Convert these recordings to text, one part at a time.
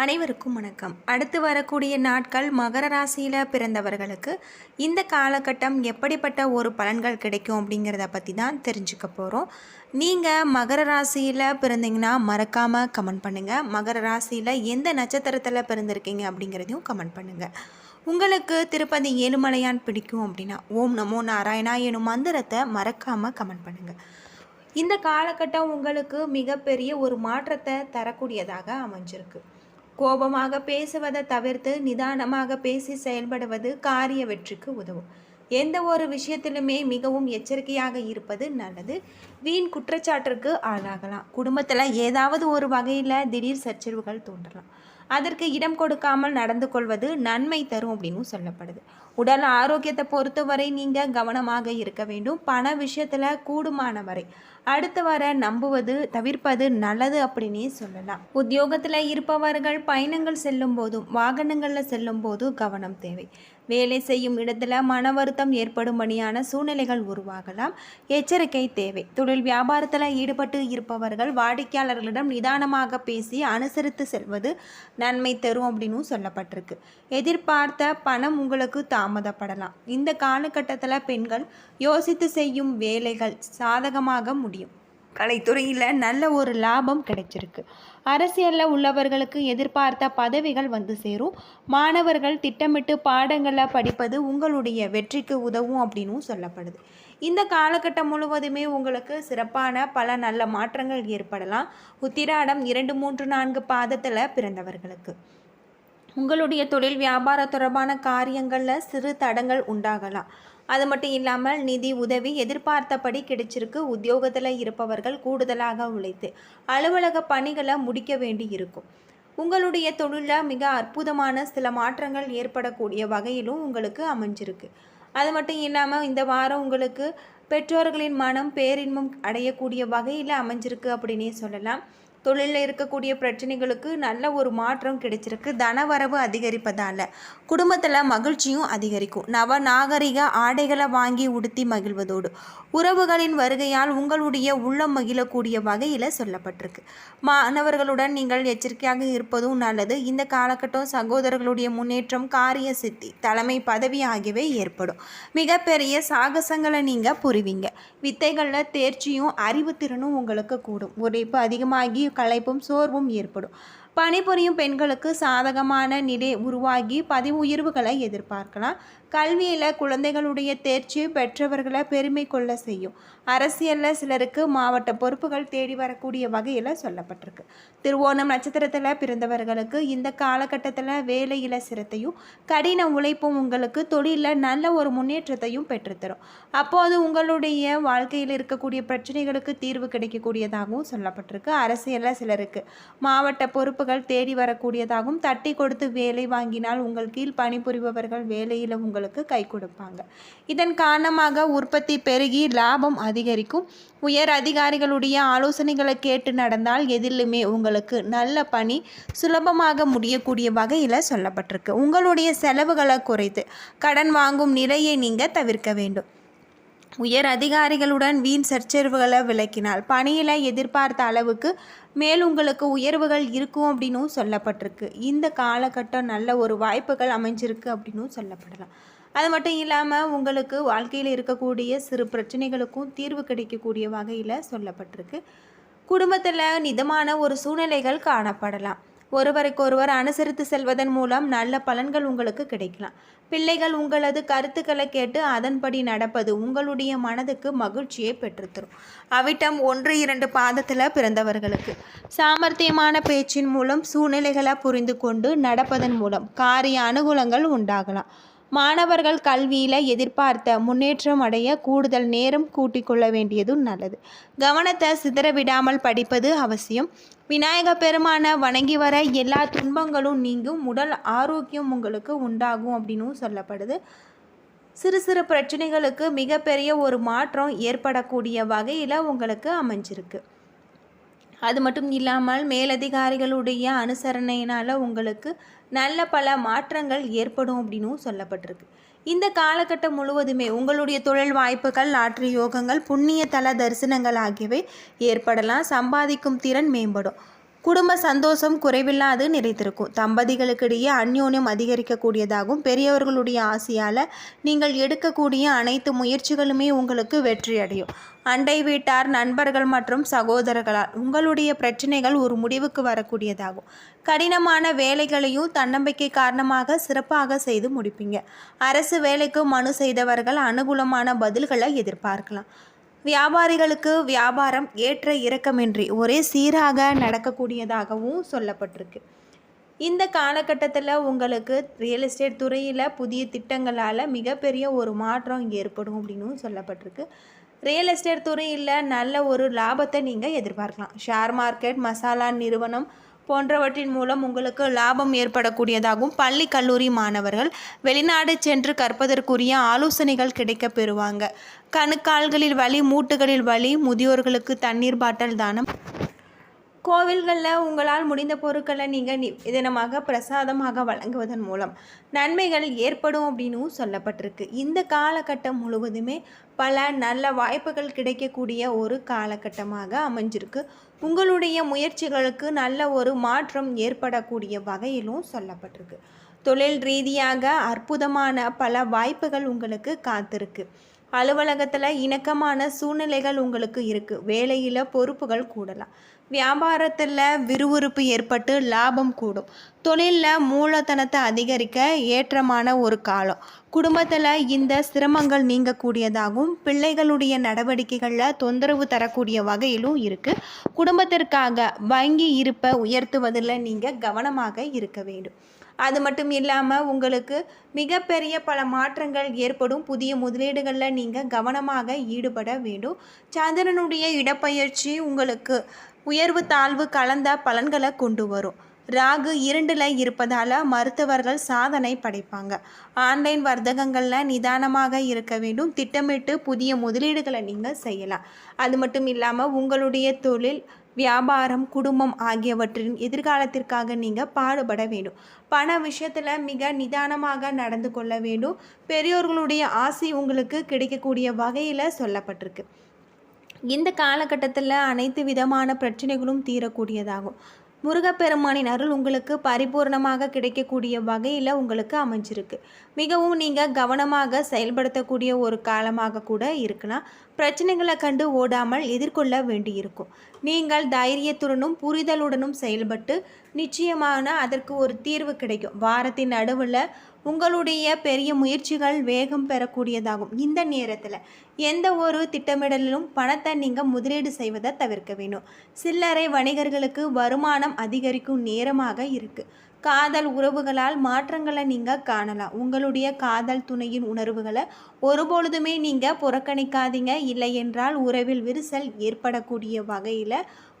அனைவருக்கும் வணக்கம். அடுத்து வரக்கூடிய நாட்கள் மகர ராசியில் பிறந்தவர்களுக்கு இந்த காலகட்டம் எப்படிப்பட்ட ஒரு பலன்கள் கிடைக்கும் அப்படிங்கிறத பற்றி தான் தெரிஞ்சுக்க போகிறோம் நீங்கள் மகர ராசியில் பிறந்தீங்கன்னா மறக்காமல் கமெண்ட் பண்ணுங்கள் மகர ராசியில் எந்த நட்சத்திரத்தில் பிறந்திருக்கீங்க அப்படிங்கிறதையும் கமெண்ட் பண்ணுங்கள் உங்களுக்கு திருப்பதி ஏழுமலையான் பிடிக்கும் அப்படின்னா ஓம் நமோ நாராயணா எனும் மந்திரத்தை மறக்காமல் கமெண்ட் பண்ணுங்கள் இந்த காலகட்டம் உங்களுக்கு மிகப்பெரிய ஒரு மாற்றத்தை தரக்கூடியதாக அமைஞ்சிருக்கு. கோபமாக பேசுவதை தவிர்த்து நிதானமாக பேசி செயல்படுவது காரிய வெற்றிக்கு உதவும். எந்த ஒரு விஷயத்திலுமே மிகவும் எச்சரிக்கையாக இருப்பது நல்லது. வீண் குற்றச்சாட்டிற்கு ஆளாகலாம். குடும்பத்தில் ஏதாவது ஒரு வகையில் திடீர் சச்சரவுகள் தோன்றலாம். அதற்கு இடம் கொடுக்காமல் நடந்து கொள்வது நன்மை தரும் அப்படின்னு சொல்லப்படுது. உடல் ஆரோக்கியத்தை பொறுத்தவரை நீங்கள் கவனமாக இருக்க வேண்டும். பண விஷயத்தில் கூடுமான வரை அடுத்து வர நம்புவது தவிர்ப்பது நல்லது அப்படின்னே சொல்லலாம். உத்தியோகத்தில் இருப்பவர்கள் பயணங்கள் செல்லும் போதும் வாகனங்களில் செல்லும் போதும் கவனம் தேவை. வேலை செய்யும் இடத்துல மன வருத்தம் ஏற்படும்படியான சூழ்நிலைகள் உருவாகலாம். எச்சரிக்கை தேவை. தொழில் வியாபாரத்தில் ஈடுபட்டு இருப்பவர்கள் வாடிக்கையாளர்களிடம் நிதானமாக பேசி அனுசரித்து செல்வது நன்மை தரும் அப்படின்னு சொல்லப்பட்டிருக்கு. எதிர்பார்த்த பணம் உங்களுக்கு தாமதப்படலாம். இந்த காலகட்டத்தில் பெண்கள் யோசித்து செய்யும் வேலைகள் சாதகமாக முடியும். கலைத்துறையில் நல்ல ஒரு லாபம் கிடைச்சிருக்கு. அரசியலில் உள்ளவர்களுக்கு எதிர்பார்த்த பதவிகள் வந்து சேரும். மாணவர்கள் திட்டமிட்டு பாடங்களை படிப்பது உங்களுடைய வெற்றிக்கு உதவும் அப்படின்னும் சொல்லப்படுது. இந்த காலகட்டம் முழுவதுமே உங்களுக்கு சிறப்பான பல நல்ல மாற்றங்கள் ஏற்படலாம். உத்திராடம் இரண்டு மூன்று நான்கு பாதத்தில் பிறந்தவர்களுக்கு. உங்களுடைய தொழில் வியாபார தொடர்பான காரியங்களில் சிறு தடங்கள் உண்டாகலாம். அது மட்டும் இல்லாமல் நிதி உதவி எதிர்பார்த்தபடி கிடைச்சிருக்கு. உத்தியோகத்தில் இருப்பவர்கள் கூடுதலாக உழைத்து அலுவலக பணிகளை முடிக்க வேண்டி இருக்கும். உங்களுடைய தொழிலில் மிக அற்புதமான சில மாற்றங்கள் ஏற்படக்கூடிய வகையிலும் உங்களுக்கு அமைஞ்சிருக்கு. அது மட்டும் இல்லாமல் இந்த வாரம் உங்களுக்கு பெற்றோர்களின் மனம் பேரின்பம் அடையக்கூடிய வகையில் அமைஞ்சிருக்கு அப்படின்னே சொல்லலாம். தொழிலில் இருக்கக்கூடிய பிரச்சனைகளுக்கு நல்ல ஒரு மாற்றம் கிடைச்சிருக்கு. தனவரவு அதிகரிப்பதால். குடும்பத்தில் மகிழ்ச்சியும் அதிகரிக்கும். நவ நாகரிக ஆடைகளை வாங்கி உடுத்தி மகிழ்வதோடு. உறவுகளின் வருகையால் உங்களுடைய உள்ளம் மகிழக்கூடிய வகையில் சொல்லப்பட்டிருக்கு. மாணவர்களுடன் நீங்கள் எச்சரிக்கையாக இருப்பதும் நல்லது. இந்த காலகட்டம் சகோதரர்களுடைய முன்னேற்றம் காரிய சித்தி தலைமை பதவி ஆகியவை ஏற்படும். மிகப்பெரிய சாகசங்களை நீங்கள் புரிவீங்க. வித்தைகளில் தேர்ச்சியும் அறிவுத்திறனும் உங்களுக்கு கூடும். உழைப்பு அதிகமாகி களைப்பும் சோர்வும் ஏற்படும். பணிபுரியும் பெண்களுக்கு சாதகமான நிலை உருவாகி பதிவு உயர்வுகளை எதிர்பார்க்கலாம். கல்வியில் குழந்தைகளுடைய தேர்ச்சி பெற்றவர்களை பெருமை கொள்ள செய்யும். அரசியலில் சிலருக்கு மாவட்ட பொறுப்புகள் தேடி வரக்கூடிய வகையில் சொல்லப்பட்டிருக்கு. திருவோணம் நட்சத்திரத்தில் பிறந்தவர்களுக்கு இந்த காலகட்டத்தில் வேலையில் சிரத்தையும் கடின உழைப்பும் உங்களுக்கு தொழிலில் நல்ல ஒரு முன்னேற்றத்தையும் பெற்றுத்தரும். அப்போது உங்களுடைய வாழ்க்கையில் இருக்கக்கூடிய பிரச்சனைகளுக்கு தீர்வு கிடைக்கக்கூடியதாகவும் சொல்லப்பட்டிருக்கு. அரசியலில் சிலருக்கு மாவட்ட பொறுப்பு பொறுப்புகள் தேடி வரக்கூடியதாகவும் தட்டி கொடுத்து வேலை வாங்கினால் உங்கள் கீழ் பணிபுரிபவர்கள் வேலையில் உங்களுக்கு கை கொடுப்பாங்க. இதன் காரணமாக உற்பத்தி பெருகி லாபம் அதிகரிக்கும். உயர் அதிகாரிகளுடைய ஆலோசனைகளை கேட்டு நடந்தால் எதிலுமே உங்களுக்கு நல்ல பணி சுலபமாக முடியக்கூடிய வகையில் சொல்லப்பட்டிருக்கு. உங்களுடைய செலவுகளை குறைத்து கடன் வாங்கும் நிலையை நீங்கள் தவிர்க்க வேண்டும். உயர் அதிகாரிகளுடன் வீண் சச்சரவுகளை விளக்கினால் பணியில் எதிர்பார்த்த அளவுக்கு மேல் உங்களுக்கு உயர்வுகள் இருக்கும் அப்படின்னும் சொல்லப்பட்டிருக்கு. இந்த காலகட்டம் நல்ல ஒரு வாய்ப்புகள் அமைஞ்சிருக்கு அப்படின்னும் சொல்லப்படலாம். அது மட்டும் இல்லாமல் உங்களுக்கு வாழ்க்கையில் இருக்கக்கூடிய சிறு பிரச்சனைகளுக்கும் தீர்வு கிடைக்கக்கூடிய வகையில் சொல்லப்பட்டிருக்கு. குடும்பத்தில் நிதமான ஒரு சூழ்நிலைகள் காணப்படலாம். ஒருவருக்கொருவர் அனுசரித்து செல்வதன் மூலம் நல்ல பலன்கள் உங்களுக்கு கிடைக்கலாம். பிள்ளைகள் உங்களது கருத்துக்களை கேட்டு அதன்படி நடப்பது உங்களுடைய மனதுக்கு மகிழ்ச்சியை பெற்றுத்தரும். அவிட்டம் ஒன்று இரண்டு பாதத்தில் பிறந்தவர்களுக்கு. சாமர்த்தியமான பேச்சின் மூலம் சூழ்நிலைகளை புரிந்து கொண்டு நடப்பதன் மூலம் காரிய அனுகூலங்கள் உண்டாகலாம். மாணவர்கள் கல்வியில் எதிர்பார்த்த முன்னேற்றம் அடைய கூடுதல் நேரம் கூட்டிக் கொள்ள வேண்டியதும் நல்லது. கவனத்தை சிதற விடாமல் படிப்பது அவசியம். விநாயக பெருமான வணங்கி வர எல்லா துன்பங்களும் நீங்கும். உடல் ஆரோக்கியம் உங்களுக்கு உண்டாகும் அப்படின்னும் சொல்லப்படுது. சிறு சிறு பிரச்சனைகளுக்கு மிகப்பெரிய ஒரு மாற்றம் ஏற்படக்கூடிய வகையில் உங்களுக்கு அமைஞ்சிருக்கு. அது மட்டும் இல்லாமல் மேலதிகாரிகளுடைய அனுசரணையினால் உங்களுக்கு நல்ல பல மாற்றங்கள் ஏற்படும் அப்படின்னும் சொல்லப்பட்டிருக்கு. இந்த காலகட்டம் முழுவதுமே உங்களுடைய தொழில் வாய்ப்புகள் லாட்ரி யோகங்கள் புண்ணிய தல தரிசனங்கள் ஆகியவை ஏற்படலாம். சம்பாதிக்கும் திறன் மேம்படும். குடும்ப சந்தோஷம் குறைவில்லாது நிறைத்திருக்கும் தம்பதிகளுக்கிடையே அந்யோன்யம் அதிகரிக்கக்கூடியதாகவும் பெரியவர்களுடைய ஆசையால் நீங்கள் எடுக்கக்கூடிய அனைத்து முயற்சிகளுமே உங்களுக்கு வெற்றியடையும். அண்டை வீட்டார் நண்பர்கள் மற்றும் சகோதரர்களால் உங்களுடைய பிரச்சனைகள் ஒரு முடிவுக்கு வரக்கூடியதாகும். கடினமான வேலைகளையும் தன்னம்பிக்கை காரணமாக சிறப்பாக செய்து முடிப்பீங்க. அரசு வேலைக்கு மனு செய்தவர்கள் அனுகூலமான பதில்களை எதிர்பார்க்கலாம். வியாபாரிகளுக்கு வியாபாரம் ஏற்ற இறக்கமின்றி ஒரே சீராக நடக்கக்கூடியதாகவும் சொல்லப்பட்டிருக்கு. இந்த காலகட்டத்தில் உங்களுக்கு ரியல் எஸ்டேட் துறையில் புதிய திட்டங்களால் மிகப்பெரிய ஒரு மாற்றம் ஏற்படும் அப்படின்னும் சொல்லப்பட்டிருக்கு. ரியல் எஸ்டேட் துறையில் நல்ல ஒரு லாபத்தை நீங்கள் எதிர்பார்க்கலாம். ஷேர் மார்க்கெட் மசாலா நிறுவனம் போன்றவற்றின் மூலம் உங்களுக்கு லாபம் ஏற்படக்கூடியதாகவும் பள்ளி கல்லூரி மாணவர்கள் வெளிநாடு சென்று கற்பதற்குரிய ஆலோசனைகள் கிடைக்கப் பெறுவாங்க. கணுக்கால்களில் வலி மூட்டுகளில் வலி முதியோர்களுக்கு தண்ணீர் பாட்டல் தானம். கோவில்களில் உங்களால் முடிந்த பொருட்களை நீங்கள் நிவேதனமாக பிரசாதமாக வழங்குவதன் மூலம் நன்மைகள் ஏற்படும் அப்படின்னும் சொல்லப்பட்டிருக்கு. இந்த காலகட்டம் முழுவதுமே பல நல்ல வாய்ப்புகள் கிடைக்கக்கூடிய ஒரு காலகட்டமாக அமைஞ்சிருக்கு. உங்களுடைய முயற்சிகளுக்கு நல்ல ஒரு மாற்றம் ஏற்படக்கூடிய வகையிலும் சொல்லப்பட்டிருக்கு. தொழில் ரீதியாக அற்புதமான பல வாய்ப்புகள் உங்களுக்கு காத்திருக்கு. அலுவலகத்தில் இணக்கமான சூழ்நிலைகள் உங்களுக்கு இருக்குது வேலையில் பொறுப்புகள் கூடலாம். வியாபாரத்தில் விறுவிறுப்பு ஏற்பட்டு லாபம் கூடும். தொழிலில் மூலதனத்தை அதிகரிக்க ஏற்றமான ஒரு காலம். குடும்பத்தில் இந்த சிரமங்கள் நீங்கக்கூடியதாகவும் பிள்ளைகளுடைய நடவடிக்கைகளில் தொந்தரவு தரக்கூடிய வகையிலும் இருக்குது குடும்பத்திற்காக வங்கி இருப்பை உயர்த்துவதில் நீங்கள் கவனமாக இருக்க வேண்டும். அது மட்டும் இல்லாமல் உங்களுக்கு மிகப்பெரிய பல மாற்றங்கள் ஏற்படும். புதிய முதலீடுகளில் நீங்கள் கவனமாக ஈடுபட வேண்டும். சந்திரனுடைய இடப்பெயர்ச்சி உங்களுக்கு உயர்வு தாழ்வு கலந்த பலன்களை கொண்டு வரும். ராகு இரண்டில் இருப்பதால் மருத்துவர்கள் சாதனை படைப்பாங்க. ஆன்லைன் வர்த்தகங்களில் நிதானமாக இருக்க வேண்டும். திட்டமிட்டு புதிய முதலீடுகளை நீங்கள் செய்யலாம். அது மட்டும் இல்லாமல் உங்களுடைய தொழில் வியாபாரம் குடும்பம் ஆகியவற்றின் எதிர்காலத்திற்காக நீங்கள் பாடுபட வேண்டும். பண விஷயத்தில் மிக நிதானமாக நடந்து கொள்ள வேண்டும். பெரியோர்களுடைய ஆசை உங்களுக்கு கிடைக்கக்கூடிய வகையில் சொல்லப்பட்டிருக்கு. இந்த காலகட்டத்தில் அனைத்து விதமான பிரச்சனைகளும் தீரக்கூடியதாகும். முருகப்பெருமானின் அருள் உங்களுக்கு பரிபூர்ணமாக கிடைக்கக்கூடிய வகையில் உங்களுக்கு அமைஞ்சிருக்கு. மிகவும் நீங்கள் கவனமாக செயல்படுத்தக்கூடிய ஒரு காலமாக கூட இருக்கலாம். பிரச்சனைகளை கண்டு ஓடாமல் எதிர்கொள்ள வேண்டியிருக்கும். நீங்கள் தைரியத்துடனும் புரிதலுடனும் செயல்பட்டு நிச்சயமான அதற்கு ஒரு தீர்வு கிடைக்கும். வாரத்தின் நடுவில் உங்களுடைய பெரிய முயற்சிகள் வேகம் பெறக்கூடியதாகும். இந்த நேரத்தில் எந்த ஒரு திட்டமிடலிலும் பணத்தை நீங்கள் முதலீடு செய்வதை தவிர்க்க வேணும் சில்லறை வணிகர்களுக்கு வருமானம் அதிகரிக்கும் நேரமாக இருக்குது காதல் உறவுகளால் மாற்றங்களை நீங்கள் காணலாம். உங்களுடைய காதல் துணையின் உணர்வுகளை ஒருபொழுதுமே நீங்கள் புறக்கணிக்காதீங்க. இல்லை என்றால் உறவில் விரிசல் ஏற்படக்கூடிய வகையில்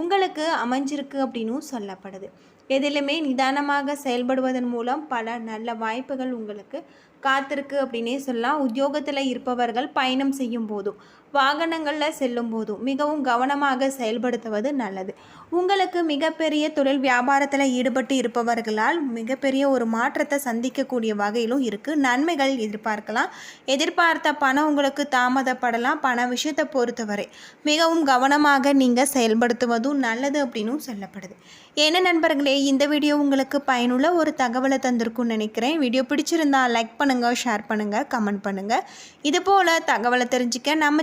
உங்களுக்கு அமைஞ்சிருக்கு அப்படின்னும் சொல்லப்படுது. எதிலுமே நிதானமாக செயல்படுவதன் மூலம் பல நல்ல வாய்ப்புகள் உங்களுக்கு காத்திருக்கு அப்படின்னே சொல்லலாம். உத்தியோகத்தில் இருப்பவர்கள் பயணம் செய்யும் போதும் வாகனங்களில் செல்லும் போதும் மிகவும் கவனமாக செயல்படுத்துவது நல்லது. உங்களுக்கு மிகப்பெரிய தொழில் வியாபாரத்தில் ஈடுபட்டு இருப்பவர்களால் மிகப்பெரிய ஒரு மாற்றத்தை சந்திக்கக்கூடிய வகையிலும் இருக்குது நன்மைகள் எதிர்பார்க்கலாம். எதிர்பார்த்த பணம் உங்களுக்கு தாமதப்படலாம். பண விஷயத்தை பொறுத்தவரை மிகவும் கவனமாக நீங்கள் செயல்படுத்துவதும் நல்லது அப்படின்னும் சொல்லப்படுது. என்ன நண்பர்களே இந்த வீடியோ உங்களுக்கு பயனுள்ள ஒரு தகவலை தந்திருக்கும்னு நினைக்கிறேன். வீடியோ பிடிச்சிருந்தா லைக் பண்ணுங்கள் ஷேர் பண்ணுங்கள் கமெண்ட் பண்ணுங்கள் இது போல் தகவலை தெரிஞ்சுக்க நம்ம